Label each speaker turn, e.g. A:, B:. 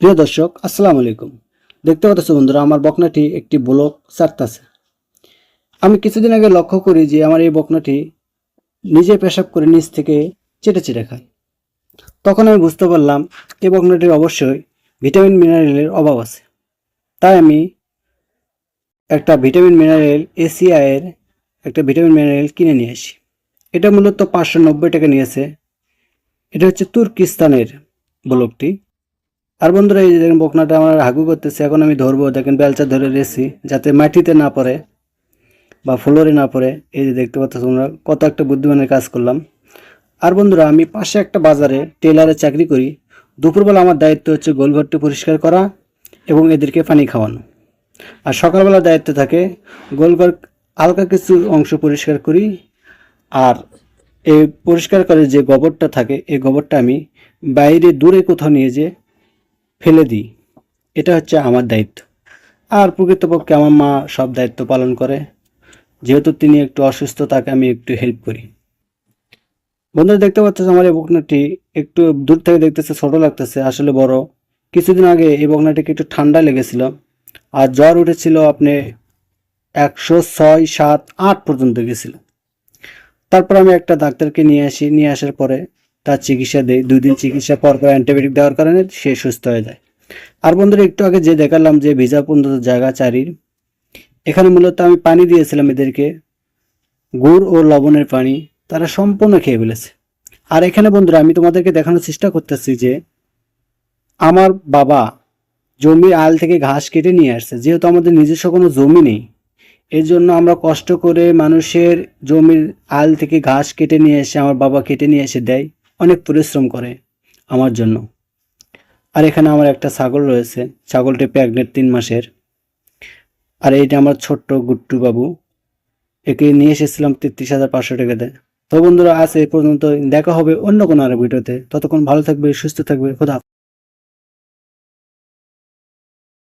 A: প্রিয় দর্শক, আসসালামু আলাইকুম। দেখতে পাচ্ছ বন্ধুরা, আমার বকনাটি একটি ব্লক চারতাছে আমি কিছুদিন আগে লক্ষ্য করি যে আমার এই বকনাটি নিজে পেশাব করে নিচ থেকে চেটে চেটে খায়। তখন আমি বুঝতে পারলাম এই বকনাটির অবশ্যই ভিটামিন মিনারেলের অভাব আছে। তাই আমি একটা ভিটামিন মিনারেল এসিআইয়ের একটা ভিটামিন মিনারেল কিনে নিয়ে আসি। এটা মূলত পাঁচশো নব্বই টাকা নিয়েছে। এটা হচ্ছে তুর্কিস্তানের ব্লকটি আর বন্ধুরা, এই যে দেখেন বকনাটা আমার হাগু করতেছে, এখন আমি ধরবো, দেখেন বেলচা ধরে রেছি যাতে মাটিতে না পড়ে বা ফ্লোরে না পড়ে। এই যে দেখতে পাচ্ছ তোমরা, কত একটা বুদ্ধিমানের কাজ করলাম। আর বন্ধুরা, আমি পাশে একটা বাজারে টেলারে চাকরি করি। দুপুরবেলা আমার দায়িত্ব হচ্ছে গোলঘরটি পরিষ্কার করা এবং এদেরকে পানি খাওয়ানো। আর সকালবেলা দায়িত্ব থাকে গোলঘর হালকা কিছু অংশ পরিষ্কার করি। আর এই পরিষ্কার করে যে গোবরটা থাকে, এই গোবরটা আমি বাইরে দূরে কোথাও নিয়ে যেয়ে ফেলে দিই। এটা হচ্ছে আমার দায়িত্ব। আর প্রকৃতপক্ষে আমার মা সব দায়িত্ব পালন করে। যেহেতু তিনি একটু অসুস্থ, তাকে আমি একটু হেল্প করি। বন্ধুরা, দেখতে পাচ্ছ আমার এই বকনাটি একটু দূর থেকে দেখতেছে, ছোট লাগতেছে, আসলে বড়। কিছুদিন আগে এই বকনাটিকে একটু ঠান্ডা লেগেছিল। আর জ্বর উঠেছিল আপনি একশো ছয় সাত আট পর্যন্ত গেছিল। তারপর আমি একটা ডাক্তারকে নিয়ে আসি, নিয়ে আসার পরে তার চিকিৎসা দেয় দুই দিন চিকিৎসা পর পর অ্যান্টিবায়োটিক দেওয়ার কারণে সে সুস্থ হয়ে যায়। আর বন্ধুরা একটু আগে যে দেখালাম যে ভিজা পর্যন্ত জায়গা চারির এখানে মূলত আমি পানি দিয়েছিলাম এদেরকে। গুড় ও লবণের পানি তারা সম্পূর্ণ খেয়ে ফেলেছে। আর এখানে বন্ধুরা আমি তোমাদেরকে দেখানোর চেষ্টা করতেছি যে আমার বাবা জমির আল থেকে ঘাস কেটে নিয়ে আসছে। যেহেতু আমাদের নিজস্ব কোনো জমি নেই এর জন্য আমরা কষ্ট করে মানুষের জমির আল থেকে ঘাস কেটে নিয়ে এসে আমার বাবা কেটে নিয়ে এসে দেয়। অনেক পরিশ্রম করে আমার জন্য। আর এখানে আমার একটা ছাগল রয়েছে। ছাগলটি প্যাগনেট তিন মাসের। আর এইটা আমার ছোট্ট গুট্টু বাবু। একে নিয়ে এসেছিলাম তেত্রিশ হাজার পাঁচশো টাকাতে তো বন্ধুরা, আজ এই পর্যন্ত দেখা হবে অন্য কোনো আর ভিডিওতে। ততক্ষণ ভালো থাকবে, সুস্থ থাকবে। খোদা।